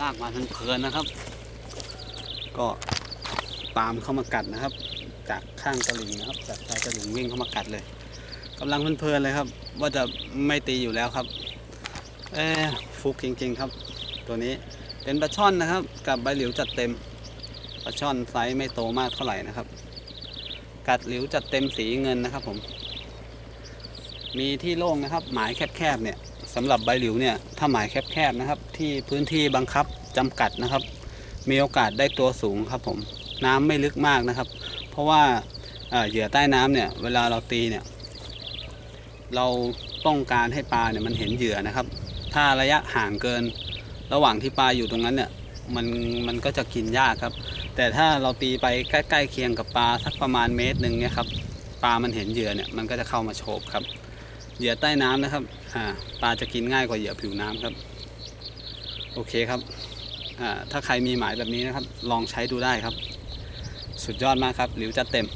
ลากมาเพลินนะครับ ก็ปามเข้ามากัดนะครับ จากข้างตลิ่งนะครับ จากชายตลิ่งวิ่งเข้ามากัดเลยกำลังเพลินๆเลยครับ ว่าจะไม่ตีอยู่แล้วครับเอ๊ะฟุกจริงๆครับ ตัวนี้เป็นปลาช่อนนะครับ กับใบหลิวจัดเต็มปลาช่อนไซส์ไม่โตมากเท่าไหร่นะครับ กัดหลิวจัดเต็มสีเงินนะครับผม มีที่โล่งนะครับ หมายแคบๆเนี่ย สำหรับใบหลิวเนี่ยถ้าหมายแคบๆนะครับ ที่พื้นที่บังคับจำกัดนะครับ มีโอกาสได้ตัวสูงครับผมน้ำไม่ลึกมากนะครับ เพราะว่าเอ่อเหยื่อใต้น้ำเนี่ยเวลาเราตีเนี่ยเราต้องการให้ปลาเนี่ยมันเห็นเหยื่อนะครับ ถ้าระยะห่างเกิน ระหว่างที่ปลาอยู่ตรงนั้นเนี่ยมันมันก็จะกินยากครับ แต่ถ้าเราตีไปใกล้ๆเคียงกับปลาสักประมาณเมตรหนึ่งเนี่ยครับปลามันเห็นเหยื่อเนี่ยมันก็จะเข้ามาโฉบครับ เหยื่อใต้น้ำนะครับอ่าปลาจะกินง่ายกว่าเหยื่อผิวน้ำครับ โอเคครับอ่าถ้าใครมีหมายแบบนี้นะครับ ลองใช้ดูได้ครับ สุดยอดมากครับหลิวจัดเต็ม